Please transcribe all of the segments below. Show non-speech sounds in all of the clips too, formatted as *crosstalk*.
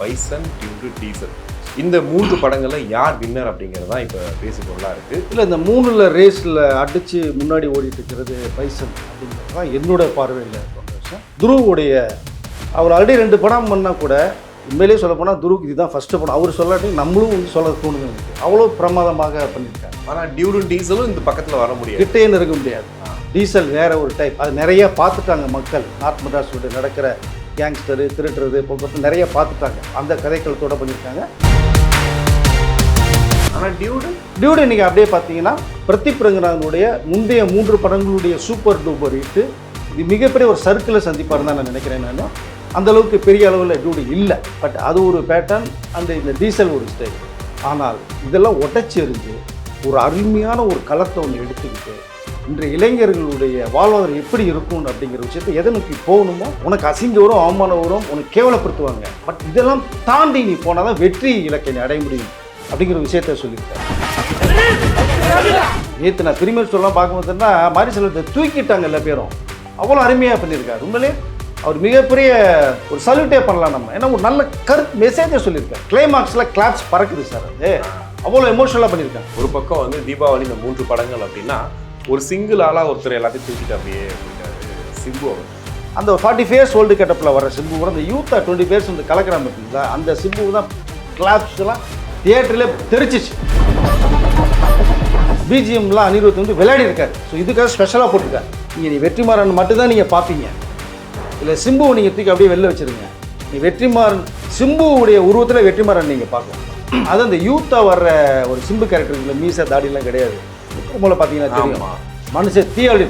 Bison dude diesel இந்த மூன்று படங்கள்ல யார் வின்னர் அப்படிங்கிறது தான் இப்போ பேசு பொருளாக இருக்கு. இல்லை இந்த மூணில் ரேஸில் அடித்து முன்னாடி ஓடிட்டு இருக்கிறது பைசன் அப்படிங்கிறது தான் என்னோட பார்வையில் விஷயம். துருவுடைய அவர் ஆல்ரெடி ரெண்டு படம் பண்ணால் கூட உண்மையிலேயே சொல்ல போனால் துருவுக்கு இதுதான் ஃபஸ்ட்டு படம். அவர் சொல்லாட்டி நம்மளும் வந்து சொல்ல தோணுது எனக்கு. அவ்வளோ பிரமாதமாக பண்ணியிருக்காங்க ஆனால் டியூடும் டீசலும் இந்த பக்கத்தில் வர முடியாது. கிட்டே இருக்க முடியாது. டீசல் வேற ஒரு டைப் அது நிறைய பார்த்துட்டாங்க மக்கள். நார்த் மெட்ராஸோட நடக்கிற கேங்ஸ்டரு திருட்டுறது போக்குவரத்து நிறைய பார்த்துட்டாங்க. அந்த கதைக்களத்தோட பண்ணியிருக்காங்க. ஆனால் டியூடு டியூடு நீங்கள் அப்படியே பார்த்தீங்கன்னா பிரதீப் ரங்கநாதனுடைய முந்தைய மூன்று படங்களுடைய சூப்பர் டூப்பர் ஹிட்டு. இது மிகப்பெரிய ஒரு சர்க்கிளில் சந்திப்பார் தான் நான் நினைக்கிறேன் நான். அந்த அளவுக்கு பெரிய அளவில் டியூடு இல்லை. பட் அது ஒரு பேட்டர்ன் அந்த இந்த டீசல் ஒரு ஸ்டைல் ஆனால் இதெல்லாம் உடச்சி எறிஞ்சு ஒரு அருமையான ஒரு களத்தை ஒன்று எடுத்துக்கிட்டு இன்றைய இளைஞர்களுடைய வாழ்வாதாரம் எப்படி இருக்கும் அப்படிங்கிற விஷயத்தை எதை நோக்கி போகணுமோ உனக்கு அசிங்க வரும் அவமானம் வரும் உனக்கு கேவலப்படுத்துவாங்க. பட் இதெல்லாம் தாண்டி நீ போனால் தான் வெற்றி இலக்கை நீ அடைய முடியும் அப்படிங்கிற விஷயத்த சொல்லியிருக்கேன் நேற்று நான் பிரிமியர் சொல்லலாம் பார்க்கும்போதுன்னா மாரி செல்வத்தை தூக்கிட்டாங்க எல்லா பேரும். அவ்வளோ அருமையாக பண்ணியிருக்காரு. உண்மையிலே அவர் மிகப்பெரிய ஒரு சல்யூட்டே பண்ணலாம் நம்ம. ஏன்னா ஒரு நல்ல கருத்து மெசேஜை சொல்லியிருக்காரு. கிளைமாக்ஸில் கிளாப்ஸ் பறக்குது சார் அது. அவ்வளோ எமோஷனலாக பண்ணியிருக்காங்க ஒரு பக்கம் வந்து தீபாவளி இந்த மூன்று படங்கள் அப்படின்னா ஒரு சிங்கிள் ஆளாக ஒருத்தர் எல்லாத்தையும் தூக்கிட்டு அப்படியே சிம்பு அவர். அந்த ஃபார்ட்டி ஃபேர்ஸ் வேர்ல்டு கட்டப்பில் வர சிம்பு கூட அந்த யூத்தாக டுவெண்ட்டி பேர்ஸ் வந்து கலக்கிறாங்க இருக்குங்களா? அந்த சிம்பு தான் கிளாப்ஸ்லாம் தியேட்டரில் தெரிச்சிச்சு. பிஜிஎம்லாம் அனிருத் வந்து விளையாடி இருக்காரு. ஸோ இதுக்காக ஸ்பெஷலாக போட்டிருக்காரு. நீங்கள் நீ வெற்றிமாறன் மட்டும்தான் நீங்கள் பார்ப்பீங்க. இல்லை சிம்புவை நீங்கள் தூக்கி அப்படியே வெளில வச்சிருங்க. நீ வெற்றிமாறன் சிம்புவுடைய உருவத்தில் வெற்றிமாறன் நீங்கள் பார்க்கலாம். அது அந்த யூத்தாக வர்ற ஒரு சிம்பு கேரக்டர் இல்லை மீசா தாடிலாம் கிடையாது. மூலம் பார்த்தீங்கன்னா தெரியும். மனுஷன் தீயாளி.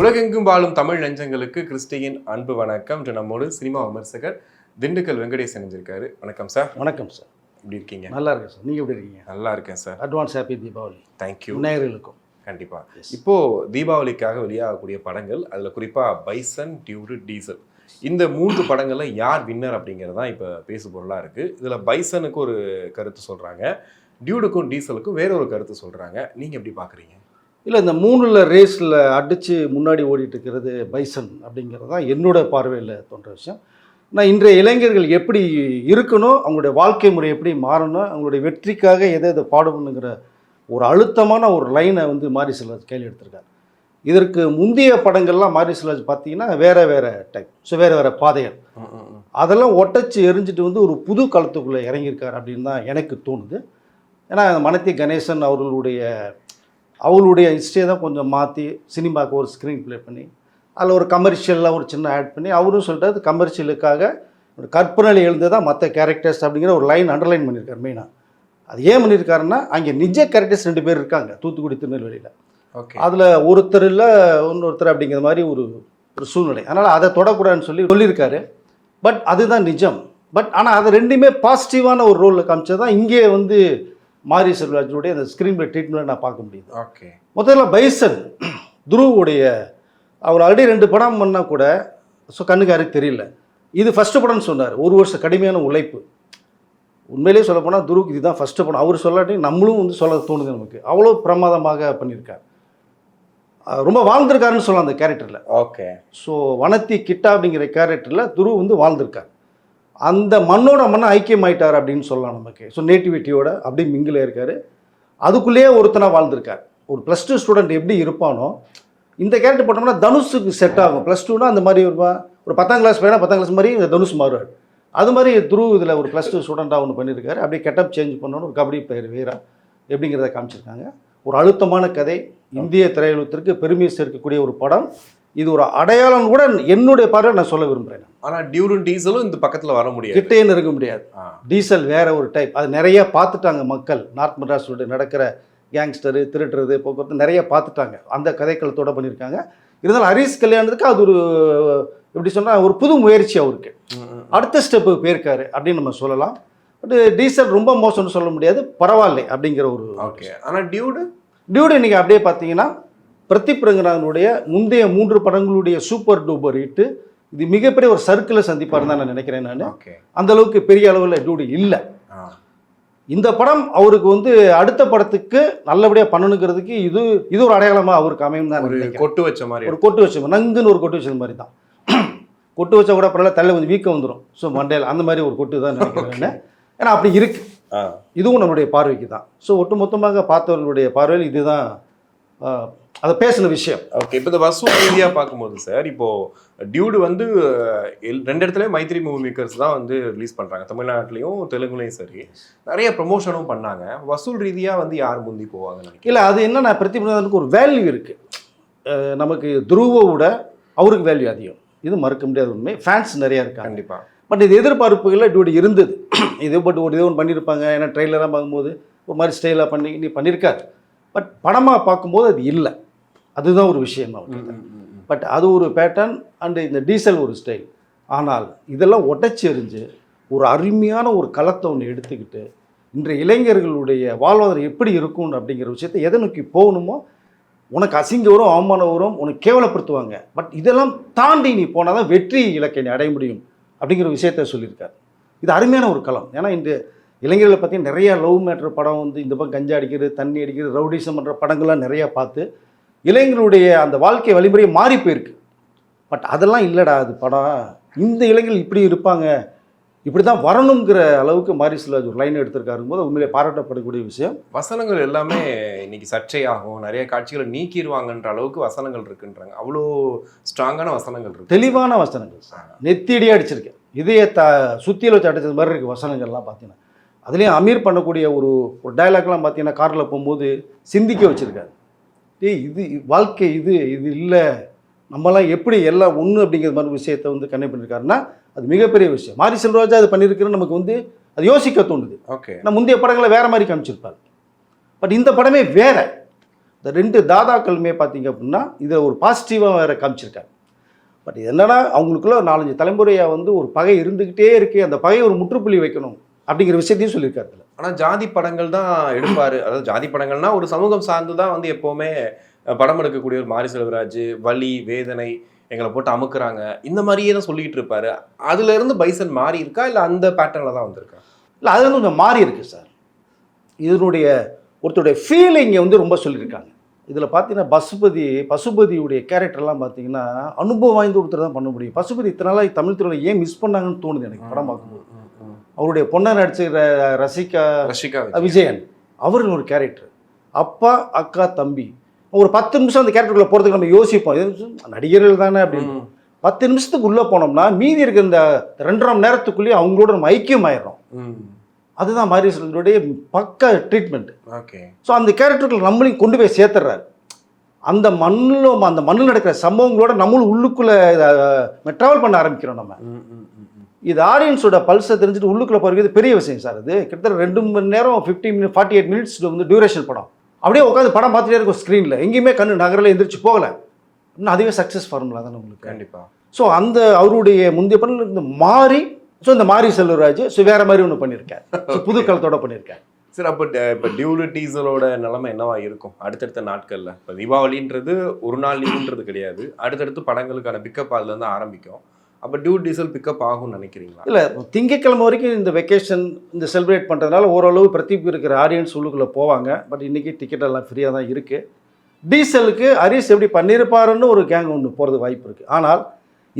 உலகெங்கும் வாழும் தமிழ் நெஞ்சங்களுக்கு கிறிஸ்டியின் அன்பு வணக்கம். நம்மோடு சினிமா விமர்சகர் திண்டுக்கல் வெங்கடேஷ் இணைஞ்சிருக்காரு. வணக்கம் சார். வணக்கம் சார். எப்படி இருக்கீங்க? நல்லா இருக்கேன் சார். நீங்கள் எப்படி இருக்கீங்க? நல்லா இருக்கேன் sir. Advance happy Deepavali thank you விநாயகர்களுக்கும் கண்டிப்பா. இப்போ தீபாவளிக்காக வெளியாகக்கூடிய படங்கள் அதுல குறிப்பா பைசன் டியூடு டீசல் இந்த மூன்று படங்களில் யார் வின்னர் அப்படிங்கிறது தான் இப்போ பேசு பொருளாக இருக்குது இதில் பைசனுக்கு ஒரு கருத்து சொல்கிறாங்க டியூடுக்கும் டீசலுக்கும் வேற ஒரு கருத்து சொல்கிறாங்க நீங்கள் எப்படி பார்க்குறீங்க இல்லை இந்த மூணில் ரேஸில் அடித்து முன்னாடி ஓடிட்டு இருக்கிறது பைசன் அப்படிங்கிறது தான் என்னோட பார்வையில் தோன்ற விஷயம். நான் இன்றைய இளைஞர்கள் எப்படி இருக்கணும் அவங்களுடைய வாழ்க்கை முறை எப்படி மாறணும் அவங்களுடைய வெற்றிக்காக எதை எதை பாடணுங்கிற ஒரு அழுத்தமான ஒரு லைனை வந்து மாரி சில கையில் எடுத்திருக்காரு இதற்கு முந்தைய படங்கள்லாம் மாரி செல்வராஜ் பார்த்தீங்கன்னா வேற வேற டைப் ஸோ வேற வேற பாதைகள். அதெல்லாம் ஒட்டச்சு எரிஞ்சிட்டு வந்து ஒரு புது களத்துக்குள்ளே இறங்கியிருக்கார் அப்படின்னு தான் எனக்கு தோணுது. ஏன்னா மனத்தி கணேசன் அவர்களுடைய அவங்களுடைய ஹிஸ்டரியை தான் கொஞ்சம் மாற்றி சினிமாவுக்கு ஒரு ஸ்க்ரீன் ப்ளே பண்ணி அதில் ஒரு கமர்ஷியலாக ஒரு சின்ன ஆட் பண்ணி அவரும் சொல்லிட்டாரு கமர்ஷியலுக்காக ஒரு கற்பனையில் எழுந்து தான் மற்ற கேரக்டர்ஸ் அப்படிங்கிற ஒரு லைன் அண்டர்லைன் பண்ணியிருக்காரு மெயினாக அது ஏன் பண்ணியிருக்காருன்னா அங்கே நிஜ கேரக்டர்ஸ் ரெண்டு பேர் இருக்காங்க தூத்துக்குடி திருநெல்வேலியில். அதில் ஒருத்தர் இல்லை இன்னொருத்தர் அப்படிங்கிற மாதிரி ஒரு ஒரு சூழ்நிலை. அதனால் அதை தொடக்கூடாதுன்னு சொல்லி சொல்லியிருக்காரு. பட் அதுதான் நிஜம். பட் ஆனால் அதை ரெண்டுமே பாசிட்டிவான ஒரு ரோலில் காமிச்சது தான் இங்கே வந்து மாரி செல்வராஜனுடைய அந்த ஸ்க்ரீன் பிளே ட்ரீட்மெண்ட் நான் பார்க்க முடியுது. ஓகே. முதல்ல பைசன் துருவுடைய அவர் ஆல்ரெடி ரெண்டு படம் பண்ணால் கூட ஸோ கண்ணுக்கு யாருக்கு தெரியல. இது ஃபஸ்ட்டு படம்னு சொன்னார். ஒரு வருஷம் கடுமையான உழைப்பு. உண்மையிலேயே சொல்ல போனால் துருவுக்கு இதுதான் ஃபஸ்ட்டு படம். அவர் சொல்லாட்டி நம்மளும் வந்து சொல்ல தோணுது நமக்கு. அவ்வளோ பிரமாதமாக பண்ணியிருக்கார். ரொம்ப வாழ்ந்திருக்காருன்னு சொல்லலாம் அந்த கேரக்டரில் ஓகே ஸோ வனத்தி கிட்டா அப்படிங்கிற கேரக்டரில் துரு வந்து வாழ்ந்திருக்கார். அந்த மண்ணோட மண்ணை ஐக்கியமாயிட்டார் அப்படின்னு சொல்லலாம் நமக்கு. ஸோ நேட்டிவிட்டியோட அப்படியே மிங்கில் இருக்கார். அதுக்குள்ளேயே ஒருத்தனாக வாழ்ந்திருக்கார். ஒரு ப்ளஸ் டூ ஸ்டூடெண்ட் எப்படி இருப்பானோ இந்த கேரக்டர் போட்டோம்னா தனுஷுக்கு செட் ஆகும். ப்ளஸ் டூனா அந்த மாதிரி இருப்பான் ஒரு பத்தாம் கிளாஸ் பையனா பத்தாம் கிளாஸ் மாதிரி இந்த தனுஷ் மாறுவார். அது மாதிரி துரு இதில் ஒரு ப்ளஸ் டூ ஸ்டூடெண்ட்டாக ஒன்று பண்ணியிருக்காரு. அப்படியே கெட்டப் சேஞ்ச் பண்ணணும் ஒரு கபடி பெயர் வீரா எப்படிங்கிறத காமிச்சிருக்காங்க. ஒரு அழுத்தமான கதை. இந்திய திரையுலகத்திற்கு பெருமை சேர்க்கக்கூடிய ஒரு படம். இது ஒரு அடையாளம் கூட என்னுடைய பார்வை நான் சொல்ல விரும்புகிறேன் ஆனா டியூடும் டீசலும் இந்த பக்கத்துல வர முடியாது. கிட்டே இருக்க முடியாது. டீசல் வேற ஒரு டைப் அது நிறைய பார்த்துட்டாங்க மக்கள். நார்த் மெட்ராஸோட நடக்கிற கேங்ஸ்டரு திருட்டுறது போக்குவரத்து நிறைய பார்த்துட்டாங்க. அந்த கதைக்களத்தோட பண்ணியிருக்காங்க. இருந்தாலும் ஹரிஷ் கல்யாணத்துக்கு அது ஒரு எப்படி சொன்னால் ஒரு புது முயற்சி அவருக்கு. அடுத்த ஸ்டெப்பு போயிருக்காரு அப்படின்னு நம்ம சொல்லலாம். பட் டீசல் ரொம்ப மோசம்னு சொல்ல முடியாது. பரவாயில்லை அப்படிங்கிற ஒரு ஓகே. ஆனா டியூடு டியூடு இன்னைக்கு அப்படியே பார்த்தீங்கன்னா பிரதீப் ரங்கநாதனுடைய முந்தைய மூன்று படங்களுடைய சூப்பர் டூப்பர் ஹிட்டு. இது மிகப்பெரிய ஒரு சர்க்கிளை சந்திப்பார் தான் நான் நினைக்கிறேன் நான். அந்த அளவுக்கு பெரிய அளவில் டியூடு இல்லை. இந்த படம் அவருக்கு வந்து அடுத்த படத்துக்கு நல்லபடியாக பண்ணணுங்கிறதுக்கு இது இது ஒரு அடையாளமாக அவருக்கு அமையும் தான். கொட்டு வச்ச மாதிரி ஒரு கொட்டு வச்ச நங்குன்னு ஒரு கொட்டு வச்சது மாதிரி தான். *clears throat* கொட்டு வச்சா கூட பரவாயில்ல தள்ள வந்து வீக்கம் வந்துடும் ஸோ மண்டையில் அந்த மாதிரி ஒரு கொட்டு தான் நினைக்கிறேன் ஏன்னா அப்படி இருக்கு. ஆ. இதுவும் நம்மளுடைய பார்வைக்கு தான் ஸோ ஒட்டுமொத்தமாக பார்த்தவர்களுடைய பார்வையில் இதுதான் அதை பேசின விஷயம். ஓகே இப்போ இந்த வசூல் ரீதியாக பார்க்கும்போது சார் இப்போ டியூடு வந்து ரெண்டு இடத்துலயும் மைத்ரி மூவி மேக்கர்ஸ் தான் வந்து ரிலீஸ் பண்றாங்க. தமிழ்நாட்டிலையும் தெலுங்குலையும் சரி. நிறைய ப்ரொமோஷனும் பண்ணாங்க. வசூல் ரீதியா வந்து யார் முந்தி நினைக்கிறேன் இல்லை அது என்னன்னா பிரதிபலனுக்கு ஒரு வேல்யூ இருக்குது நமக்கு துருவோட அவருக்கு வேல்யூ அதிகம். இது மறுக்க முடியாத உண்மை. ஃபேன்ஸ் நிறையா இருக்காங்க. கண்டிப்பா. பட் இது எதிர்பார்ப்புகளில் இப்படி இருந்தது. இது பட் ஒரு இது ஒன்று பண்ணியிருப்பாங்க ஏன்னா ட்ரெய்லராக பார்க்கும்போது ஒரு மாதிரி ஸ்டைலாக பண்ணி நீ பண்ணியிருக்காரு பட் படமாக பார்க்கும்போது அது இல்லை. அதுதான் ஒரு விஷயம் அவருக்கு பட் அது ஒரு பேட்டர்ன் அண்டு இந்த டீசல் ஒரு ஸ்டைல் ஆனால் இதெல்லாம் உடைச்சி எறிஞ்சு ஒரு அருமையான ஒரு களத்தை ஒன்று எடுத்துக்கிட்டு இன்றைய இளைஞர்களுடைய வாழ்வாதாரம் எப்படி இருக்கும் அப்படிங்கிற விஷயத்தை எதை நோக்கி போகணுமோ உனக்கு அசிங்கம் வரும் அவமானம் வரும் உனக்கு கேவலப்படுத்துவாங்க. பட் இதெல்லாம் தாண்டி நீ போனால் தான் வெற்றி இலக்கை நீ அடைய முடியும். அப்படிங்கிற விஷயத்த சொல்லியிருக்காரு. இது அருமையான ஒரு களம் ஏன்னா இந்த இளைஞர்களை பற்றி நிறைய லவ் மேட்ரு படம் வந்து இந்த பக்கம் கஞ்சா அடிக்கிறது தண்ணி அடிக்கிறது ரவுடிசம் பண்ணுற படங்கள்லாம் நிறையா பார்த்து இளைஞர்களுடைய அந்த வாழ்க்கை வழிமுறையை மாறி போயிருக்கு. பட் அதெல்லாம் இல்லைடா அது படம். இந்த இளைஞர்கள் இப்படி இருப்பாங்க. இப்படி தான் வரணுங்கிற அளவுக்கு மாரி செல்வராஜ் ஒரு லைன் எடுத்திருக்காருங்க போது உண்மையிலே பாராட்டப்படக்கூடிய விஷயம். வசனங்கள் எல்லாமே இன்னைக்கு சர்ச்சையாகும். நிறைய காட்சிகளை நீக்கிடுவாங்கன்ற அளவுக்கு வசனங்கள் இருக்குன்றாங்க. அவ்வளோ ஸ்ட்ராங்கான வசனங்கள் இருக்கு. தெளிவான வசனங்கள். நெத்தியடியாக அடிச்சிருக்கேன். இதையே த சுத்தியில் வச்சு அடிச்சது மாதிரி இருக்குது வசனங்கள்லாம் பார்த்தீங்கன்னா அதுலேயும் அமீர் பண்ணக்கூடிய ஒரு ஒரு டயலாக்லாம் பார்த்தீங்கன்னா காரில் போகும்போது சிந்திக்க வச்சுருக்காரு. டேய் இது வாழ்க்கை இது இது இல்லை. நம்மலாம் எப்படி எல்லாம் ஒன்று அப்படிங்கிற மாதிரி விஷயத்தை வந்து கன்வே பண்ணியிருக்காருன்னா அது மிகப்பெரிய விஷயம். மாரி செல்வராஜா அது பண்ணியிருக்குன்னு நமக்கு வந்து அது யோசிக்க தோணுது. ஓகே. நான் முந்தைய படங்களை வேற மாதிரி காமிச்சிருப்பார். பட் இந்த படமே வேற. இந்த ரெண்டு தாதாக்களுமே பார்த்தீங்க அப்படின்னா இதை ஒரு பாசிட்டிவாக வேற காமிச்சிருக்காரு. பட் இது என்னன்னா அவங்களுக்குள்ள நாலஞ்சு தலைமுறையாக வந்து ஒரு பகை இருந்துக்கிட்டே இருக்கு. அந்த பகையை ஒரு முற்றுப்புள்ளி வைக்கணும் அப்படிங்கிற விஷயத்தையும் சொல்லியிருக்காரு இதுல. ஆனா ஜாதி படங்கள் தான் எடுப்பாரு. அதாவது ஜாதி படங்கள்னா ஒரு சமூகம் சார்ந்து தான் வந்து எப்பவுமே படம் எடுக்கக்கூடிய ஒரு மாரி செல்வராஜ் வலி வேதனை எங்களை போட்டு அமுக்குறாங்க. இந்த மாதிரியே தான் சொல்லிட்டு இருப்பாரு. அதுல இருந்து பைசன் மாறி இருக்கா? இல்ல அந்த பேட்டர்ல தான் வந்திருக்கா? இல்லை அது வந்து கொஞ்சம் மாறி இருக்கு சார் இதனுடைய ஒருத்தருடைய ஃபீலிங்கை வந்து ரொம்ப சொல்லியிருக்காங்க இதில் பார்த்தீங்கன்னா பசுபதி பசுபதியுடைய கேரக்டர்லாம் பார்த்தீங்கன்னா அனுபவம் வாய்ந்த ஒருத்தர் தான் பண்ண முடியும். பசுபதி இத்தனை நாளாக தமிழ் துறையில் ஏன் மிஸ் பண்ணாங்கன்னு தோணுது எனக்கு படம் பார்க்கும்போது. அவருடைய பொண்ணை நடிச்சுக்கிற ரசிகா ரஷிகா விஜயன். அவர்கள் ஒரு கேரக்டர் அப்பா அக்கா தம்பி ஒரு பத்து நிமிஷம் அந்த கேரக்டருக்குள்ள போகிறதுக்கு நம்ம யோசிப்போம். இது நடிகர்கள் தானே அப்படின்னு. பத்து நிமிஷத்துக்கு உள்ளே போனோம்னா மீதி இருக்கிற இந்த ரெண்டரை மணி நேரத்துக்குள்ளேயே அவங்களோட நம்ம ஐக்கியம் ஆயிடுறோம். ம், அதுதான் மாரி செல்வனுடைய பக்க ட்ரீட்மெண்ட் ஓகே. ஸோ அந்த கேரக்டருக்கு நம்மளையும் கொண்டு போய் சேர்த்துறாரு. அந்த மண்ணில் அந்த மண்ணில் நடக்கிற சம்பவங்களோட நம்மளும் உள்ளுக்குள்ளே ட்ராவல் பண்ண ஆரம்பிக்கிறோம் நம்ம. இது ஆடியன்ஸோட பல்ஸை தெரிஞ்சுட்டு உள்ளுக்குள்ள போகிறது பெரிய விஷயம் சார். அது கிட்டத்தட்ட ரெண்டு மணி நேரம் fifty minute forty eight minutes வந்து டியூரேஷன் படம். அப்படியே உட்காந்து படம் பார்த்துட்டே இருக்கும் ஸ்க்ரீனில் எங்கேயுமே கண்ணு நகரில் எந்திரிச்சு போகலை. இன்னும் அதுவே சக்ஸஸ் ஃபார்முலா தானே உங்களுக்கு? கண்டிப்பா. ஸோ அந்த அவருடைய முந்தைய படம் இந்த மாறி ஸோ இந்த மாரி செல்வராஜ் ஸோ வேற மாதிரி ஒன்று பண்ணியிருக்கார் புது களத்தோட பண்ணியிருக்கார் சரி அப்போ இப்போ டியூலு டீசலோட நிலைமை என்னவா இருக்கும்? அடுத்தடுத்த நாட்கள்ல. இப்போ தீபாவளின்றது ஒரு நாள் லீவுன்றது கிடையாது. அடுத்தடுத்து படங்களுக்கான பிக்கப் அதுல இருந்து ஆரம்பிக்கும். அப்போ டியூ டீசல் பிக்கப் ஆகும்னு நினைக்கிறீங்களா? இல்லை திங்கக்கிழமை வரைக்கும் இந்த வெக்கேஷன் இந்த செலிப்ரேட் பண்ணுறதுனால ஓரளவு பிரதீப் இருக்கிற ஆடியன்ஸ் உள்ளுக்குள்ளே போவாங்க. பட் இன்றைக்கி டிக்கெட் எல்லாம் ஃப்ரீயாக தான் இருக்குது டீசலுக்கு ஹரிஸ் எப்படி பண்ணியிருப்பாருன்னு ஒரு கேங் ஒன்று போகிறது வாய்ப்பு இருக்குது ஆனால்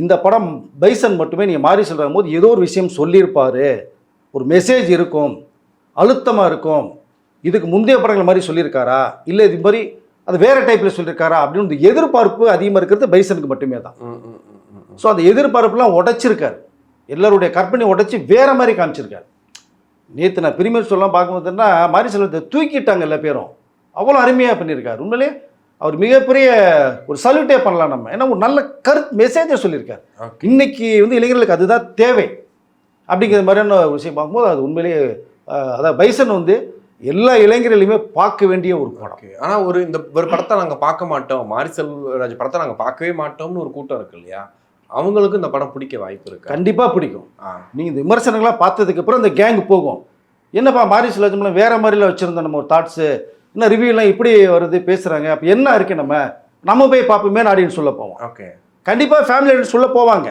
இந்த படம் பைசன் மட்டுமே நீங்கள் மாறி சொல்கிற போது ஏதோ ஒரு விஷயம் சொல்லியிருப்பாரு. ஒரு மெசேஜ் இருக்கும். அழுத்தமாக இருக்கும். இதுக்கு முந்தைய படங்கள் மாதிரி சொல்லியிருக்காரா? இல்லை இது மாதிரி அது வேறு டைப்பில் சொல்லியிருக்காரா? அப்படின்னு ஒரு எதிர்பார்ப்பு அதிகமாக இருக்கிறது பைசனுக்கு மட்டுமே தான். ஸோ அந்த எதிர்பார்ப்புலாம் உடைச்சிருக்காரு. எல்லாருடைய கற்பனை உடைச்சி வேற மாதிரி காமிச்சிருக்காரு. நேற்று நான் பிரிமியர் சொல்லலாம் பார்க்கும்போதுன்னா மாரி செல்வத்தை தூக்கிட்டாங்க எல்லா பேரும். அவ்வளோ அருமையாக பண்ணியிருக்காரு. உண்மையிலே அவர் மிகப்பெரிய ஒரு சல்யூட்டே பண்ணலாம் நம்ம. ஏன்னா ஒரு நல்ல கருத்து மெசேஜை சொல்லியிருக்காரு. இன்னைக்கு வந்து இளைஞர்களுக்கு அதுதான் தேவை. அப்படிங்கிற மாதிரியான ஒரு விஷயம் பார்க்கும்போது அது உண்மையிலேயே அதாவது பைசன் வந்து எல்லா இளைஞர்களையுமே பார்க்க வேண்டிய ஒரு படம். Okay. ஆனா ஒரு இந்த ஒரு படத்தை நாங்க பார்க்க மாட்டோம். மாரி செல்வராஜ் படத்தை நாங்க பார்க்கவே மாட்டோம்னு ஒரு கூட்டம் இருக்கு இல்லையா? அவங்களுக்கு இந்த படம் பிடிக்க வாய்ப்பு இருக்கு? கண்டிப்பாக பிடிக்கும். நீங்கள் இந்த விமர்சனங்கள்லாம் பார்த்ததுக்கு அப்புறம் இந்த கேங் போகும். என்னப்பா மாரி சிலஜம்லாம் வேற மாதிரிலாம் வச்சுருந்தோம் நம்ம ஒரு தாட்ஸு என்ன ரிவ்யூலாம் இப்படி வருது பேசுகிறாங்க அப்போ என்ன இருக்கு நம்ம? நம்ம போய் பார்ப்போமே ஆடியன்ஸ் சொல்ல போவோம். ஓகே. கண்டிப்பாக ஃபேமிலி ஆடியன்ஸ் சொல்ல போவாங்க.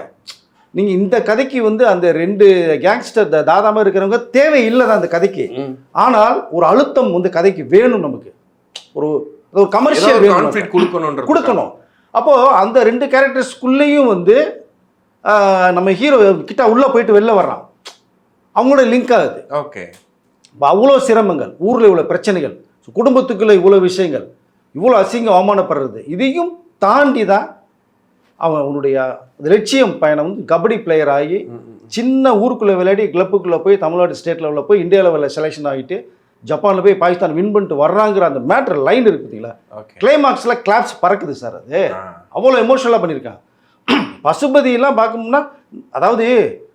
நீங்கள் இந்த கதைக்கு வந்து அந்த ரெண்டு கேங்ஸ்டர் தாதாமா இருக்கிறவங்க தேவையில்லை தான் அந்த கதைக்கு. ஆனால் ஒரு அழுத்தம் வந்து கதைக்கு வேணும் நமக்கு. ஒரு ஒரு கமர்ஷியல் கொடுக்கணும்ன்ற கொடுக்கணும். அப்போ அந்த ரெண்டு கேரக்டர்ஸ்குள்ளேயும் வந்து நம்ம ஹீரோ கிட்ட உள்ள போயிட்டு வெளில வர்றான். அவங்களோட லிங்க் ஆகுது ஓகே. அவ்வளோ சிரமங்கள் ஊரில் இவ்வளோ பிரச்சனைகள் ஸோ குடும்பத்துக்குள்ள இவ்வளோ விஷயங்கள் இவ்வளோ அசிங்கம் அவமானப்படுறது இதையும் தாண்டி தான் அவன் அவனுடைய லட்சியம் பயணம் வந்து கபடி பிளேயர் ஆகி சின்ன ஊருக்குள்ளே விளையாடி கிளப்புக்குள்ளே போய் தமிழ்நாடு ஸ்டேட் லெவலில் போய் இந்தியா லெவலில் செலெக்ஷன் ஆகிட்டு ஜப்பானில் போய் பாகிஸ்தான் வின் பண்ணிட்டு வர்றாங்கிற அந்த மேட்ரு லைன் இருக்கு பார்த்தீங்களா கிளைமாக்ஸில் கிளாப்ஸ் பறக்குது சார் அது. அவ்வளோ எமோஷனலாக பண்ணியிருக்கான் *clears throat* பசுபதியெல்லாம் பார்க்கணும்னா அதாவது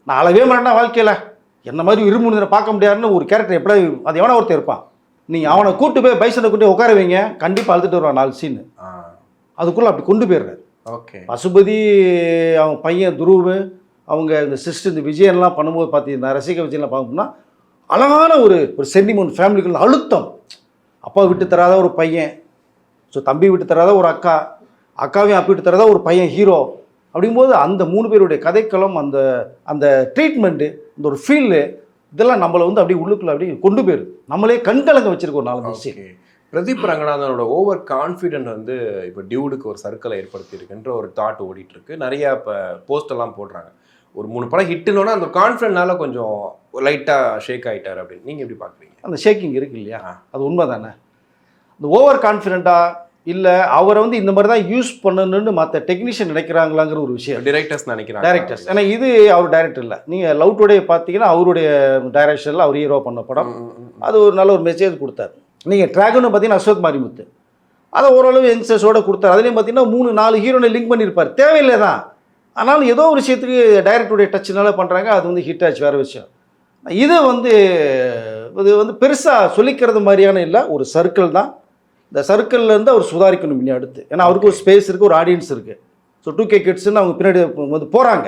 நான் அளவே மாட்டேன் வாழ்க்கையில் என்ன மாதிரி இருமுனை பார்க்க முடியாதுன்னு ஒரு கேரக்டர் எப்படி அது எவனா ஒருத்தர் இருப்பான். நீங்கள் அவனை கூட்டு போய் பைசனை கூட்டி உட்கார வைங்க கண்டிப்பாக அழுதுட்டு வருவான் நாலு சீன் அதுக்குள்ளே அப்படி கொண்டு போயிடுறாரு. ஓகே பசுபதி அவன் பையன் துருவு அவங்க இந்த சிஸ்டர் இந்த விஜயன்லாம் பண்ணும்போது பார்த்தீங்கன்னா ரசிக விஜயன்லாம் பார்க்கணும்னா அழகான ஒரு ஒரு சென்டிமெண்ட் ஃபேமிலிக்குள்ள அழுத்தம். அப்பா விட்டு தராத ஒரு பையன். ஸோ தம்பி விட்டு தராத ஒரு அக்கா. அக்காவையும் அப்பா விட்டு தராத ஒரு பையன் ஹீரோ அப்படிங்கும்போது அந்த மூணு பேருடைய கதைக்களம் அந்த அந்த ட்ரீட்மெண்ட்டு இந்த ஒரு ஃபீல்டு இதெல்லாம் நம்மளை வந்து அப்படியே உள்ளுக்குள்ள அப்படியே கொண்டு போயிரு. நம்மளே கண்கலங்க வச்சிருக்கோம் நாலு விஷயம் பிரதீப் ரங்கநாதனோட ஓவர் கான்ஃபிடென்ட் வந்து இப்போ டியூடுக்கு ஒரு சர்க்கிளை ஏற்படுத்தியிருக்குன்ற ஒரு தாட் ஓடிட்டு இருக்கு. நிறைய இப்போ போஸ்டெல்லாம் போடுறாங்க. ஒரு மூணு படம் ஹிட்டுனோன்னா அந்த கான்ஃபிடென்ட்னால கொஞ்சம் லைட்டாக ஷேக் ஆயிட்டாரு அப்படின்னு. நீங்கள் எப்படி பார்க்குறீங்க அந்த ஷேக்கிங் இருக்கு இல்லையா. அது உண்மை தானே இந்த ஓவர் கான்ஃபிடென்ட்டாக இல்லை அவரை வந்து இந்த மாதிரி தான் யூஸ் பண்ணணும்னு மற்ற டெக்னீஷியன் நினைக்கிறாங்களாங்கிற ஒரு விஷயம் டிரெக்டர்ஸ் நினைக்கிறாங்க டைரக்டர்ஸ் ஏன்னா இது அவர் டைரக்டர் இல்லை. நீங்கள் லவ் டுடே பார்த்தீங்கன்னா அவருடைய டைரக்ஷனில் அவர் ஹீரோ பண்ண படம். அது ஒரு நல்ல ஒரு மெசேஜ் கொடுத்தாரு. நீங்கள் ட்ராகன் பார்த்தீங்கன்னா அசோக் மாரிமுத்து. அதை ஓரளவு யங்ஸ்டர்ஸோட கொடுத்தாரு. அதுலேயும் பார்த்தீங்கன்னா மூணு நாலு ஹீரோனை லிங்க் பண்ணியிருப்பார். தேவையில்லை தான் ஆனாலும் ஏதோ ஒரு விஷயத்துக்கு டைரக்டருடைய டச்னால பண்ணுறாங்க அது வந்து ஹிட் ஆச்சு வேறு விஷயம். இது வந்து இது வந்து பெருசாக சொல்லிக்கிறது மாதிரியான இல்லை. ஒரு சர்க்கிள் தான். இந்த சர்க்கிள்ல இருந்து அவர் சுதாரிக்கணும் இனி அடுத்து. ஏன்னா அவருக்கு ஒரு ஸ்பேஸ் இருக்குது ஒரு ஆடியன்ஸ் இருக்குது ஸோ டூ கே கிட்ஸ்னு அவங்க பின்னாடி வந்து போகிறாங்க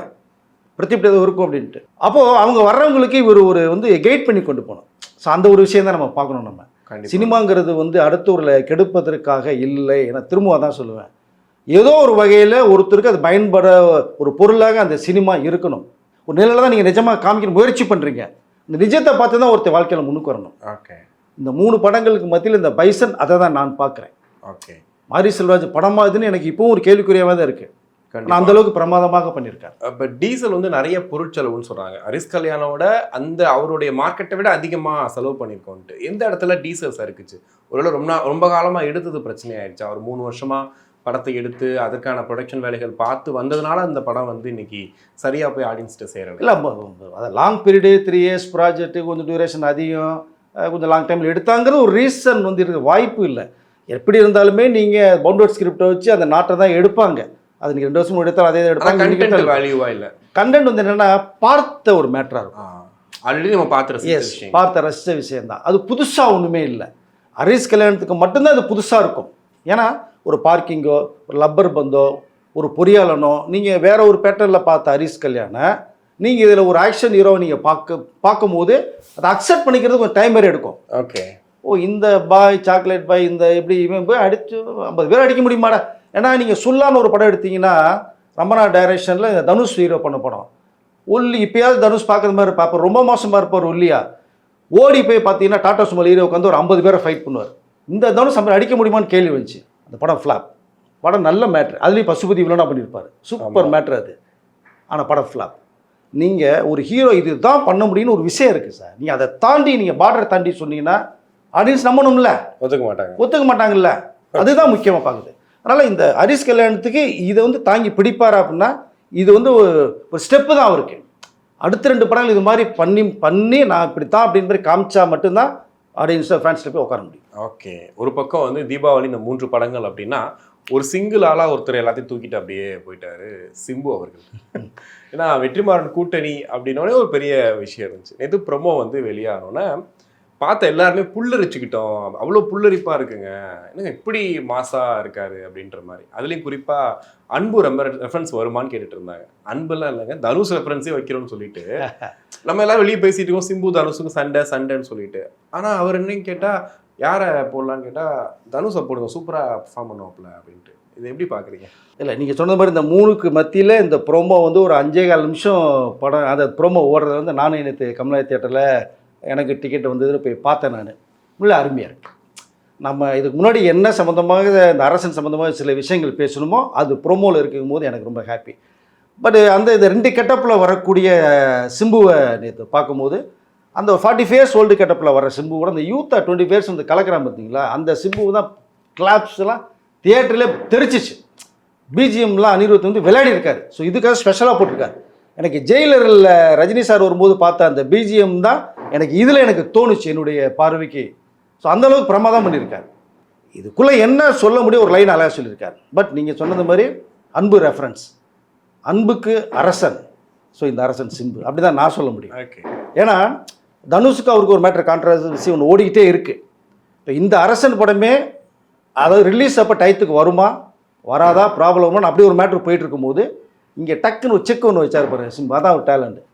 பிரதிப்ட ஏதோ இருக்கும் அப்படின்ட்டு. அப்போது அவங்க வர்றவங்களுக்கு இவர் ஒரு வந்து கைட் பண்ணி கொண்டு போகணும். ஸோ அந்த ஒரு விஷயம் தான் நம்ம பார்க்கணும் நம்ம. சினிமாங்கிறது வந்து அடுத்தவர்களை கெடுப்பதற்காக இல்லை நான் திரும்ப தான் சொல்லுவேன். ஏதோ ஒரு வகையில் ஒருத்தருக்கு அது பயன்பட ஒரு பொருளாக அந்த சினிமா இருக்கணும். ஒரு நிலையில் தான் நீங்கள் நிஜமாக காமிக்க முயற்சி பண்ணுறீங்க இந்த நிஜத்தை பார்த்து தான் ஒருத்தர் வாழ்க்கையில் முன்னுக்கு வரணும். ஓகே இந்த மூணு படங்களுக்கு மத்தியில் இந்த பைசன் அதை தான் நான் பார்க்குறேன். ஓகே மாரி செல்வராஜ் படமா இதுன்னு எனக்கு இப்பவும் ஒரு கேள்விக்குறியாகவே தான் இருக்குது அந்த அளவுக்கு பிரமாதமாக பண்ணியிருக்காரு. இப்போ டீசல் வந்து நிறைய பொருட்செலவுன்னு சொல்றாங்க. ஹரிஸ் கல்யாணோட அந்த அவருடைய மார்க்கெட்டை விட அதிகமாக செலவு பண்ணியிருக்கோன்ட்டு எந்த இடத்துல டீசல் சறுக்குச்சு? ஒருவேளை ரொம்ப ரொம்ப காலமாக எடுத்தது பிரச்சனை ஆயிடுச்சு. அவர் மூணு வருஷமா படத்தை எடுத்து அதற்கான ப்ரொடக்ஷன் வேலைகள் பார்த்து வந்ததுனால அந்த படம் வந்து இன்னைக்கு சரியா போய் ஆடியன்ஸ்கிட்ட சேரல. இல்லை அது long period three years project கொஞ்சம் டியூரேஷன் அதிகம் கொஞ்சம் லாங் டைமில் எடுத்தாங்கிற ஒரு ரீசன் வந்து இருக்க. வாய்ப்பு இல்லை. எப்படி இருந்தாலுமே நீங்கள் பவுண்டட் ஸ்கிரிப்டை வச்சு அந்த நாட்டை தான் எடுப்பாங்க. அது நீங்கள் ரெண்டு வருஷம் எடுத்தாலும் அதே எடுப்பாங்க. கண்டென்ட் வேல்யூவா இல்லை. கண்டென்ட் வந்து என்னென்னா பார்த்த ஒரு மேட்டராக இருக்கும். ஆல்ரெடி நம்ம பார்த்து எஸ் பார்த்த ரசித்த விஷயம் தான் அது புதுசாக ஒன்றுமே இல்லை. ஹரிஸ் கல்யாணத்துக்கு மட்டும்தான் அது புதுசாக இருக்கும். ஏன்னா ஒரு பார்க்கிங்கோ ஒரு லப்பர் பந்தோ ஒரு பொறியாளனோ நீங்கள் வேற ஒரு பேட்டர்னில் பார்த்த ஹரிஸ் கல்யாணம் நீங்கள் இதில் ஒரு ஆக்ஷன் ஹீரோவை நீங்கள் பார்க்க பார்க்கும்போது அதை அக்செப்ட் பண்ணிக்கிறது கொஞ்சம் டைம் வேறு எடுக்கும். ஓகே ஓ இந்த பாய் சாக்லேட் பாய் இந்த எப்படி இவன் போய் அடிச்சு ஐம்பது பேர் அடிக்க முடியுமாடா? ஏன்னா நீங்கள் சுல்லான்னு ஒரு படம் எடுத்தீங்கன்னா ரமணா டைரக்ஷனில் இந்த தனுஷ் ஹீரோ பண்ண படம். ஒல்லி இப்பயாவது தனுஷ் பார்க்குற மாதிரி பார்ப்போம் ரொம்ப மோசமாக இருப்பார் ஒல்லியா. ஓடி போய் பார்த்தீங்கன்னா டாடா சுமல் ஹீரோவுக்கு வந்து ஒரு ஐம்பது பேரை ஃபைட் பண்ணுவார். இந்த தனுஷ் நம்ம அடிக்க முடியுமான்னு கேள்வி வந்துச்சு. அந்த படம் ஃப்ளாப் படம் நல்ல மேட்ரு அதுலேயும் பசுபதி வில்லனா பண்ணியிருப்பார். சூப்பர் மேட்ரு அது. ஆனால் படம் ஃப்ளாப் நீங்கள் ஒரு ஹீரோ இது தான் பண்ண முடியும்னு ஒரு விஷயம் இருக்குது சார் நீங்கள் அதை தாண்டி நீங்கள் பார்டரை தாண்டி சொன்னீங்கன்னா ஆடியன்ஸ் நம்பணும்ல. ஒத்துக்க மாட்டாங்க. ஒத்துக்க மாட்டாங்கல்ல. அதுதான் முக்கியமாக பார்க்குது. அதனால் இந்த ஹரிஸ் கல்யாணத்துக்கு இதை வந்து தாங்கி பிடிப்பாரா அப்படின்னா இது வந்து ஒரு ஒரு ஸ்டெப்பு தான் அவருக்கு. அடுத்த ரெண்டு படங்கள் இது மாதிரி பண்ணி பண்ணி நான் இப்படி தான் அப்படின்னு மாதிரி காமிச்சா மட்டும்தான் ஆடியன்ஸ் ஃபேன்ஸில் போய் உட்கார முடியும். ஓகே. ஒரு பக்கம் வந்து தீபாவளி இந்த மூன்று படங்கள் அப்படின்னா ஒரு சிங்கிள் ஆளா ஒருத்தர் எல்லாத்தையும் தூக்கிட்டு அப்படியே போயிட்டாரு சிம்பு அவர்கள். *laughs* ஏன்னா வெற்றிமாறன் கூட்டணி அப்படின்னோடனே ஒரு பெரிய விஷயம் இருந்துச்சு. நேற்று ப்ரொமோ வந்து வெளியானோன்னே பார்த்த எல்லாருமே புல்லரிச்சுக்கிட்டோம். அவ்வளோ புல்லரிப்பா இருக்குங்க. என்னங்க இப்படி மாசா இருக்காரு அப்படின்ற மாதிரி. அதுலேயும் குறிப்பா அன்பு ரொம்ப ரெஃபரன்ஸ் வருமான்னு கேட்டுட்டு இருந்தாங்க. அன்பெல்லாம் இல்லைங்க. தனுஷ் ரெஃபரன்ஸே வைக்கிறோம்னு சொல்லிட்டு *laughs* நம்ம எல்லாம் வெளியே பேசிட்டு இருக்கோம். சிம்பு தனுஷுக்கு சண்டை சண்டைன்னு சொல்லிட்டு. ஆனா அவர் என்னன்னு கேட்டா யாரை போடலான்னு கேட்டால் தனுஷை போடுங்க. சூப்பராக பர்ஃபார்ம் பண்ணுவாப்ல அப்படின்ட்டு. இது எப்படி பார்க்குறீங்க இல்லை நீங்கள் சொன்ன மாதிரி இந்த மூணுக்கு மத்தியில் இந்த ப்ரோமோ வந்து ஒரு அஞ்சே கால் நிமிஷம் படம் அந்த ப்ரோமோ ஓடுறத வந்து நானும் நேற்று கமலா தியேட்டரில் எனக்கு டிக்கெட் வந்ததுன்னு போய் பார்த்தேன் நான். உள்ள அருமையாக இருக்கு. நம்ம இதுக்கு முன்னாடி என்ன சம்மந்தமாக இந்த அரசன் சம்மந்தமாக சில விஷயங்கள் பேசணுமோ அது ப்ரோமோவில் இருக்கும் போது எனக்கு ரொம்ப ஹாப்பி பட் அந்த இந்த ரெண்டு கெட்டப்பில் வரக்கூடிய சிம்புவை நேற்று பார்க்கும்போது அந்த ஃபார்ட்டி ஃபேர்ஸ் ஓல்டு கெட்டப்பில் வர சிம்பு கூட அந்த யூத்தா டுவெண்ட்டி ஃபேர்ஸ் வந்து கலக்கிறான் பார்த்தீங்களா? அந்த சிம்பு தான் கிளாப்ஸ்லாம் தியேட்டர்லேயே தெரிச்சிச்சு. பிஜிஎம்லாம் அனிருத் வந்து விளையாடி இருக்காரு. ஸோ இதுக்காக ஸ்பெஷலாக போட்டிருக்காரு. எனக்கு ஜெயிலரில் ரஜினி சார் வரும்போது பார்த்த அந்த பிஜிஎம் தான் எனக்கு இதில் எனக்கு தோணுச்சு என்னுடைய பார்வைக்கு. ஸோ அந்தளவுக்கு பிரமாதம் பண்ணியிருக்காரு. இதுக்குள்ளே என்ன சொல்ல முடியும்? ஒரு லைன் அழகாக சொல்லியிருக்காரு. பட் நீங்கள் சொன்னது மாதிரி அன்பு ரெஃபரன்ஸ் அன்புக்கு அரசன். ஸோ இந்த அரசன் சிம்பு. அப்படி தான் நான் சொல்ல முடியும். ஓகே ஏன்னா தனுஷுக்கு அவருக்கு ஒரு மேட்டர் கான்ட்ரவர்சி ஒன்று ஓடிக்கிட்டே இருக்குது இப்போ இந்த அரசன் படமே அதாவது ரிலீஸ் அப்போ டயத்துக்கு வருமா? வராதா? ப்ராப்ளமான்னு அப்படி ஒரு மேட்ரு போயிட்டு இருக்கும்போது இங்கே டக்குன்னு ஒரு செக் ஒன்று வச்சார் பாருங்க சிம்பு. அதான் ஒரு டேலண்ட் ஓகே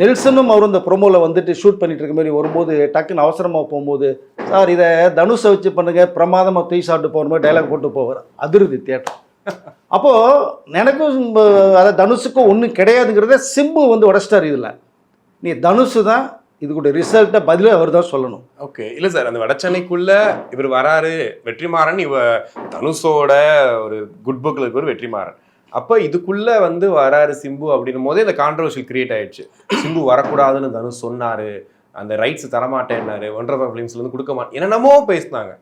நெல்சனும் அவர் இந்த ப்ரோமோவில் வந்துட்டு ஷூட் பண்ணிட்டு இருக்க மாதிரி வரும்போது டக்குன்னு அவசரமாக போகும்போது சார் இதை தனுஷை வச்சு பண்ணுங்க பிரமாதமாக தூய் சாப்பிட்டு போகிற மாதிரி டைலாக் போட்டு போவார். அதிருதி தேட்டர் *laughs* அப்போது எனக்கும் அதாவது தனுஷுக்கும் ஒன்றும் கிடையாதுங்கிறத சிம்பு வந்து உடச்சிட்டார் இதில். நீ தனுஷு தான் இதுக்குடைய ரிசல்ட்டை பதிலாக அவர் தான் சொல்லணும். ஓகே இல்லை சார் அந்த வடச்சென்னைக்குள்ள இவர் வராரு வெற்றிமாறன் இவ தனுஷோட ஒரு குட் புக்கில் இருக்க ஒரு வெற்றிமாறன். அப்போ இதுக்குள்ள வந்து வராரு சிம்பு அப்படின்னும் போதே இந்த கான்ட்ரவர்ஷியல் கிரியேட் ஆயிடுச்சு. சிம்பு வரக்கூடாதுன்னு தனுஷ் சொன்னாரு. அந்த ரைட்ஸ் தரமாட்டேன்னாரு. ஒன்றரை ஃபிலிம்ஸ்ல இருந்து கொடுக்க மாட்டேன் என்னென்னமோ பேசினாங்க.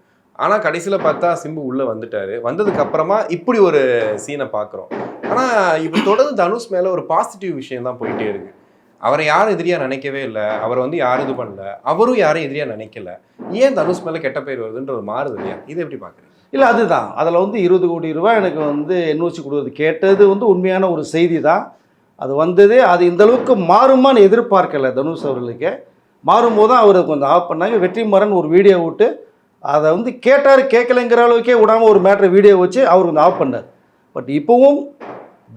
ஆனால் கடைசியில் பார்த்தா சிம்பு உள்ளே வந்துட்டாரு. வந்ததுக்கு அப்புறமா இப்படி ஒரு சீனை பார்க்குறோம் ஆனால் இப்போ தொடர்ந்து தனுஷ் மேலே ஒரு பாசிட்டிவ் விஷயம் தான் போயிட்டே இருக்கு. அவரை யாரும் எதிரியாக நினைக்கவே இல்லை. அவரை வந்து யாரும் இது பண்ணல. அவரும் யாரும் எதிரியாக நினைக்கல. ஏன் தனுஷ் மேலே கெட்ட பேர் வருதுன்ற ஒரு மாறுது இல்லையா? இதை எப்படி பார்க்குறீங்க இல்லை அதுதான். அதில் வந்து இருபது கோடி ரூபாய் எனக்கு வந்து என்ஓசி கொடுக்குறது கேட்டது வந்து உண்மையான ஒரு செய்தி தான் அது வந்தது அது இந்த அளவுக்கு மாறுமான்னு எதிர்பார்க்கலை தனுஷ் அவர்களுக்கு. மாறும்போது தான் அவர் கொஞ்சம் ஆஃப் பண்ணாங்க. வெற்றிமாறன் ஒரு வீடியோ விட்டு அதை வந்து கேட்டார் கேட்கலைங்கிற அளவுக்கே விடாமல் ஒரு மேட்ரு வீடியோ வச்சு அவர் கொஞ்சம் ஆஃப் பண்ணார். பட் இப்போவும்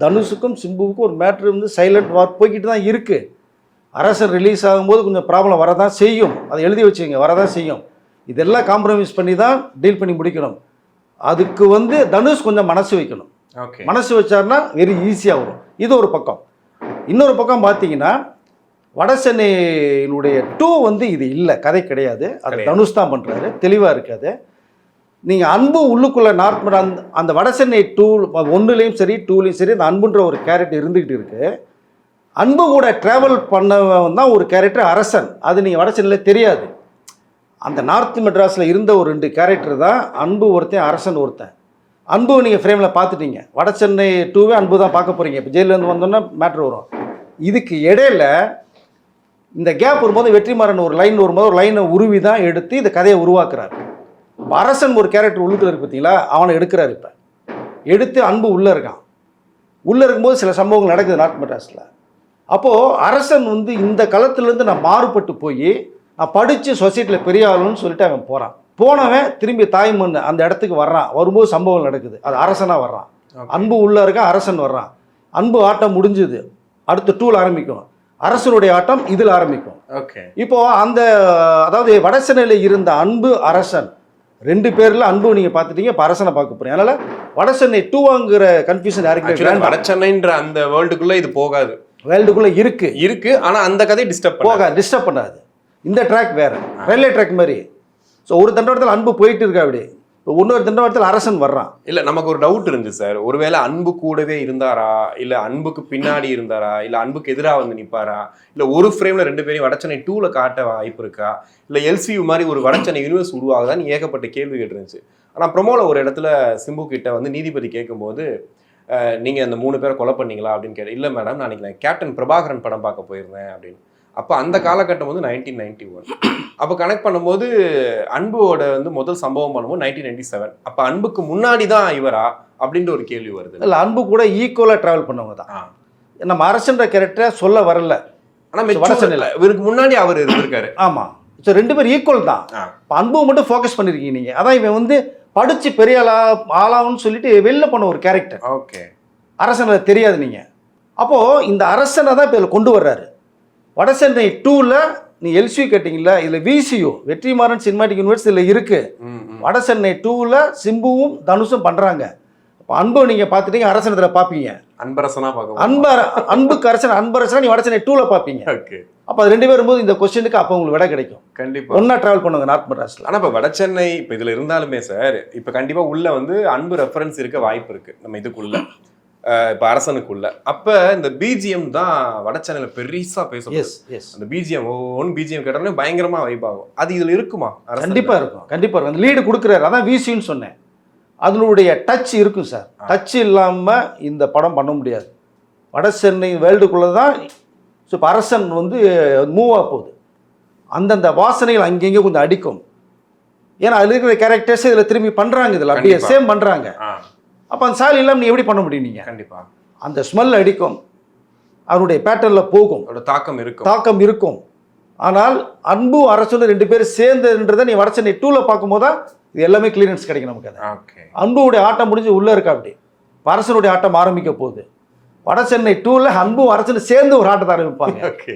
தனுஷுக்கும் சிம்புவுக்கும் ஒரு மேட்ரு வந்து சைலண்ட் வார் போய்கிட்டு தான் இருக்குது அரசர் ரிலீஸ் ஆகும்போது கொஞ்சம் ப்ராப்ளம் வரதான் செய்யும். அதை எழுதி வச்சுங்க வரதான் செய்யும். இதெல்லாம் காம்ப்ரமைஸ் பண்ணி தான் டீல் பண்ணி முடிக்கணும். அதுக்கு வந்து தனுஷ் கொஞ்சம் மனசு வைக்கணும். ஓகே. மனசு வச்சார்னா வெரி ஈஸியாக வரும். இது ஒரு பக்கம். இன்னொரு பக்கம் பார்த்தீங்கன்னா வடசென்னையினுடைய டூ வந்து இது இல்லை கதை கிடையாது. அது. தனுஷ் தான் பண்ணுறாரு தெளிவாக இருக்காது. நீங்கள் அன்பு உள்ளுக்குள்ளே நார்மல் அந்த அந்த வடசென்னை டூ ஒன்றுலேயும் சரி டூலேயும் சரி அந்த அன்புன்ற ஒரு கேரக்டர் இருந்துக்கிட்டு இருக்கு. அன்பு கூட ட்ராவல் பண்ணவன் தான் ஒரு கேரக்டர் அரசன். அது நீங்கள் வடசென்னையில் தெரியாது. அந்த நார்த் மெட்ராஸில் இருந்த ஒரு ரெண்டு கேரக்டர் தான் அன்பு ஒருத்தன் அரசன் ஒருத்தன். அன்பு நீங்கள் ஃப்ரேமில் பார்த்துட்டீங்க. வடசென்னை டூவே அன்பு தான் பார்க்க போகிறீங்க இப்போ ஜெயிலேருந்து வந்தோன்னா மேட்ரு வரும். இதுக்கு இடையில இந்த கேப் வரும்போது வெற்றிமாறன் ஒரு லைன் வரும்போது ஒரு லைனை உருவி தான் எடுத்து இந்த கதையை உருவாக்குறாரு. அரசன் ஒரு கேரக்டர் உள்ளுக்குள்ள இருக்கு பார்த்தீங்களா? அவனை எடுக்கிறாரு இப்போ. எடுத்து அன்பு உள்ளே இருக்கான். உள்ளே இருக்கும்போது சில சம்பவங்கள் நடக்குது நார்த் மெட்ராஸில். அப்போது அரசன் வந்து இந்த களத்துலேருந்து நான் மாறுபட்டு போய் நான் படித்து சொசைட்டியில் பெரிய ஆளுன்னு சொல்லிட்டு அவன் போகிறான் போனவன் திரும்பி தாய்மண் அந்த இடத்துக்கு வர்றான். வரும்போது சம்பவம் நடக்குது. அது அரசனாக வர்றான். அன்பு உள்ளே இருக்கான் அரசன் வர்றான். அன்பு ஆட்டம் முடிஞ்சுது. அடுத்து டூல் ஆரம்பிக்கும். அரசனுடைய ஆட்டம் இதில் ஆரம்பிக்கும். ஓகே இப்போ அந்த அதாவது வடசென்னையில் இருந்த அன்பு அரசன் ரெண்டு பேர்ல அன்பு நீங்க பார்த்துட்டீங்க. இப்போ அரசனை பார்க்க போறீங்க. அதனால வடசென்னை டூவாங்கிற கன்ஃபியூஷன் யாருக்கு ஆக்சுவலா வடச்சென்னைன்ற அந்த வேர்ல்டுக்குள்ள இது போகாது. வேர்ல்டுக்குள்ள இருக்கு. இருக்கு ஆனா அந்த கதை டிஸ்டர்ப் போக டிஸ்டர்ப் பண்ணாது. இந்த ட்ராக் வேறு. ரயில்வே ட்ராக் மாதிரி. ஸோ ஒரு தண்டவாளத்தில் அன்பு போயிட்டு இருக்கா அப்படி. இப்போ இன்னொரு தண்டவாளத்தில் அரசன் வர்றான். இல்லை நமக்கு ஒரு டவுட் இருந்துச்சு சார் ஒருவேளை அன்பு கூடவே இருந்தாரா? இல்லை அன்புக்கு பின்னாடி இருந்தாரா? இல்லை அன்புக்கு எதிராக வந்து நிற்பாரா இல்லை ஒரு ஃப்ரேமில் ரெண்டு பேரையும் வடச்சென்னை டூவில் காட்ட வாய்ப்பு இருக்கா? இல்லை எல்சியூ மாதிரி ஒரு வடச்சென்னை யூனிவர்ஸ் உருவாகுதான்னு ஏகப்பட்ட கேள்விகள் இருந்துச்சு ஆனால் ப்ரொமோல ஒரு இடத்துல சிம்பு கிட்ட வந்து நீதிபதி கேட்கும்போது நீங்கள் அந்த மூணு பேரை கொலை பண்ணீங்களா? அப்படின்னு கேட்டேன். இல்லை மேடம் நான் நினைக்கிறேன் நான் கேப்டன் பிரபாகரன் படம் பார்க்க போயிருந்தேன் அப்படின்னு. அப்போ அந்த காலகட்டம் வந்து நைன்டீன் நைன்டி ஒன் அப்போ கனெக்ட் பண்ணும்போது அன்புவோட வந்து முதல் சம்பவம் பண்ணும்போது நைன்டீன் நைன்டி செவன் அப்போ அன்புக்கு முன்னாடி தான் இவரா அப்படின்ற ஒரு கேள்வி வருது. இல்லை அன்பு கூட ஈக்குவலாக ட்ராவல் பண்ணவங்க தான். நம்ம அரசன்ற கேரக்டரை சொல்ல வரல. ஆனா வட மெச்சூர் சென்னையில. இவருக்கு முன்னாடி அவர் இருந்திருக்காரு. ஆமாம் ஸோ ரெண்டு பேர் ஈக்குவல் தான். இப்போ அன்பு மட்டும் ஃபோக்கஸ் பண்ணியிருக்கீங்க நீங்கள் அதான் இவன் வந்து படித்து பெரிய ஆளா ஆளாகும்னு சொல்லிட்டு வெளில பண்ண ஒரு கேரக்டர் ஓகே. அரசனை தெரியாது நீங்கள் அப்போது இந்த அரசனை தான் இப்போ இதில் கொண்டு வர்றாரு. வடசென்னை டூவில் நீ எல்சி கேட்டிங்களா இதில் விசியு வெற்றிமாறன் சினிமாட்டிக் யூனிவர்ஸ் இதில் இருக்குது ம், ம். வட சென்னை டூவில் சிம்புவும் தனுஷும் பண்ணுறாங்க இப்போ அன்பு நீங்கள் பார்த்துட்டீங்க அரசனத்தில் பார்ப்பீங்க. அன்பரசனா பார்க்க அன்பு அன்புக்கு அரசன் அன்பரசனா நீ வட சென்னை டூவில் பார்ப்பீங்க. ஓகே. அப்போ அது ரெண்டு பேரும் போது இந்த கொஸ்டினுக்கு அப்போ உங்களுக்கு விட கிடைக்கும். கண்டிப்பா. ஒன்றா ட்ராவல் பண்ணுவாங்க நார்த் மெட்ராஸில். ஆனா இப்ப வடசென்னை இப்ப இதுல இருந்தாலுமே சார் இப்ப கண்டிப்பா உள்ள வந்து அன்பு ரெஃபரன்ஸ் இருக்க வாய்ப்பு இருக்கு. நம்ம இதுக்குள்ள. இப்ப அரசனுக்குள்ள. அப்ப இந்த பிஜிஎம் தான் வடசென்னையில பெருசா பேசணும் எஸ் எஸ் அந்த பிஜிஎம் ஒவ்வொன்று பிஜிஎம் கேட்டோன்னே பயங்கரமா வைப் ஆகும். அது இதுல இருக்குமா? கண்டிப்பாக இருக்கும் கண்டிப்பாக இருக்கும். அந்த லீடு கொடுக்குறாரு. அதான் விசின்னு சொன்னேன். அதனுடைய டச் இருக்கும் சார். டச் இல்லாமல் இந்த படம் பண்ண முடியாது. வட சென்னை வேர்ல்டுக்குள்ளே தான் ஸோ இப்போ அரசன் வந்து மூவ் ஆக போகுது. அந்தந்த வாசனைகள் அங்கங்கே கொஞ்சம் அடிக்கும். ஏன்னா அதில் இருக்கிற கேரக்டர்ஸ் இதில் திரும்பி பண்ணுறாங்க இதில். அப்படியே. சேம் பண்ணுறாங்க அப்போ அந்த சால் இல்லாமல் நீ எப்படி பண்ண முடியும் நீங்கள் கண்டிப்பா. அந்த ஸ்மெல் அடிக்கும். அவருடைய பேட்டர்னில் போகும். அதோட தாக்கம் இருக்கும். தாக்கம் இருக்கும். ஆனால் அன்பு அரசனும் ரெண்டு பேரும் சேர்ந்ததுன்றதை நீ வட சென்னை டூவில் பார்க்கும்போது தான் இது எல்லாமே கிளியரன்ஸ் கிடைக்கும் நமக்கு அது. ஓகே. அன்புடைய ஆட்டம் முடிஞ்சு உள்ளே இருக்கா அப்படி. அரசனுடைய ஆட்டம் ஆரம்பிக்க போகுது. வட சென்னை டூவில் அன்பும் அரசனும் சேர்ந்து ஒரு ஆட்டத்தை ஆரம்பிப்பாங்க ஓகே.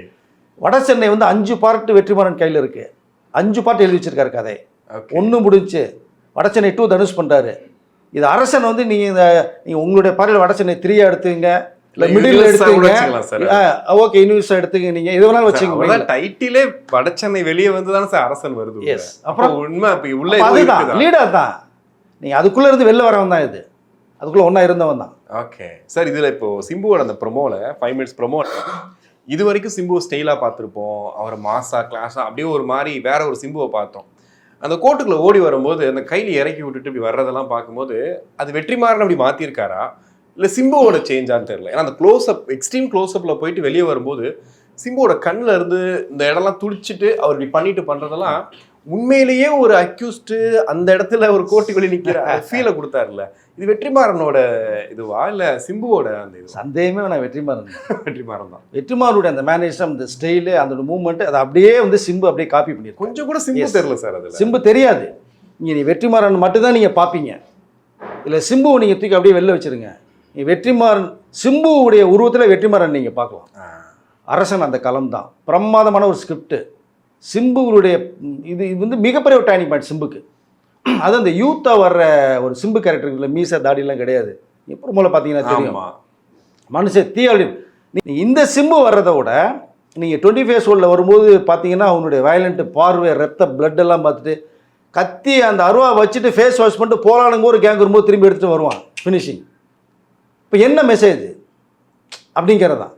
வட சென்னை வந்து அஞ்சு பார்ட் வெற்றிமாறன் கையில் இருக்கு. அஞ்சு பார்ட் எழுதி வச்சிருக்காரு கதை. ஒன்று முடிஞ்சு வட சென்னை டூ தனுஷ் பண்ணுறாரு இது அரசன் வந்து நீங்கள் இந்த நீங்கள் உங்களுடைய பார்வையில் வட சென்னை த்ரீயா எடுத்துங்க. இல்லை மிடில் எடுத்துங்க. ஓகே யூனிவர்ஸ் எடுத்துங்க நீங்கள் எது வேணாலும் வச்சுங்க டைட்டிலே வடசென்னை வெளியே வந்து தானே சார் அரசன் வருது அப்புறம் உண்மை அப்ப உள்ள அதுதான்? லீடர் தான். நீங்கள் அதுக்குள்ளே இருந்து வெளில வரவன் தான் இது. அதுக்குள்ளே ஒன்றா இருந்தவன் தான். ஓகே சார் இதுல இப்போ சிம்புவோட அந்த ப்ரொமோல ஃபைவ் மினிட்ஸ் ப்ரொமோ இது வரைக்கும் சிம்பு ஸ்டைலா பார்த்துருப்போம். அவர் மாசா கிளாஸா அப்படியே ஒரு மாதிரி வேற ஒரு சிம்புவை பார்த்தோம். அந்த கோட்டுக்குள்ள ஓடி வரும்போது அந்த கையில இறக்கி விட்டுட்டு இப்படி வர்றதெல்லாம் பார்க்கும்போது அது வெற்றிமாறன் அப்படி மாத்திருக்காரா? இல்ல சிம்போவோட சேஞ்சான்னு தெரியல. ஏன்னா அந்த க்ளோஸ் அப் எக்ஸ்ட்ரீம் க்ளோஸ் போயிட்டு வெளியே வரும்போது சிம்போட கண்ணில் இருந்து இந்த இடம்லாம் துடிச்சிட்டு அவர் இப்படி பண்ணிட்டு பண்றதெல்லாம் உண்மையிலேயே ஒரு அக்யூஸ்டு அந்த இடத்துல ஒரு கோட்டுக்குள்ளே நிக்கிற *laughs* ஃபீலை கொடுத்தாருல்ல. இது வெற்றிமாறனோட இதுவா? இல்ல சிம்புவோட அந்த இது சந்தேகமே நான் வெற்றிமாறன். *laughs* வெற்றிமாறன் தான். வெற்றிமாறனுடைய அந்த மேனேஜம் அந்த ஸ்டைலு அந்த மூவ்மெண்ட் அதை அப்படியே வந்து சிம்பு அப்படியே காப்பி பண்ணியிருக்கோம் கொஞ்சம் கூட சிம்பு. தெரியல சார் அதுல. சிம்பு தெரியாது. நீங்கள் நீ வெற்றிமாறன் மட்டும்தான் நீங்கள் பார்ப்பீங்க. இல்லை சிம்புவை நீங்கள் தூக்கி அப்படியே வெளில வச்சிருங்க. நீ வெற்றிமாறன் சிம்புவுடைய உருவத்தில் வெற்றிமாறன் நீங்கள் பார்க்கலாம். அரசன் அந்த களம் தான். பிரமாதமான ஒரு ஸ்கிரிப்ட் சிம்புவுடைய ம், இது இது வந்து மிகப்பெரிய ஒரு டைனிங் பாயிண்ட் சிம்புக்கு. அது அந்த யூத்தாக வர்ற ஒரு சிம்பு கேரக்டருக்குள்ள மீச தாடிலாம் கிடையாது. எப்போ மூலம் பார்த்தீங்கன்னா தெரியும். மனுஷன் தீயாளி நீ இந்த சிம்பு வர்றதை விட நீங்கள் டுவெண்ட்டி ஃபேஸ் ஓல்டில் வரும்போது பார்த்தீங்கன்னா அவனுடைய வயலண்ட் பார்வை ரத்த blood எல்லாம் பார்த்துட்டு கத்தி அந்த அருவா வச்சுட்டு ஃபேஸ் வாஷ் பண்ணிட்டு போராடுங்க ஒரு கேங் வரும்போது திரும்பி எடுத்துகிட்டு வருவான் ஃபினிஷிங் இப்போ என்ன மெசேஜ் அப்படிங்கிறது தான்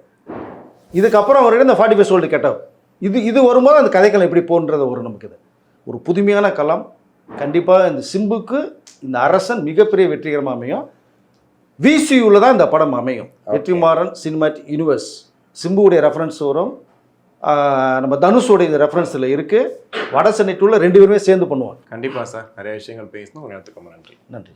இதுக்கப்புறம் அவர்கிட்ட இந்த ஃபார்ட்டி ஃபைவ் ஓல்டு கெட்டவ் இது இது வரும்போது அந்த கதைக்களம் எப்படி போன்றது ஒரு நமக்கு இது. ஒரு புதுமையான களம் கண்டிப்பாக இந்த சிம்புக்கு இந்த அரசன் மிகப்பெரிய வெற்றிகரமாக அமையும். விசியூவில் தான் இந்த படம் அமையும். வெற்றிமாறன் சினிமாட்டிக் யூனிவர்ஸ் சிம்புவுடைய ரெஃபரன்ஸ் வரும். நம்ம தனுஷோடைய இந்த ரெஃபரன்ஸில் இருக்குது வட சென்னை டூவில் ரெண்டு பேருமே சேர்ந்து பண்ணுவாங்க. கண்டிப்பா சார். நிறைய விஷயங்கள் பேசணும் ஒரு நேரத்துக்கு ரொம்ப நன்றி. நன்றி.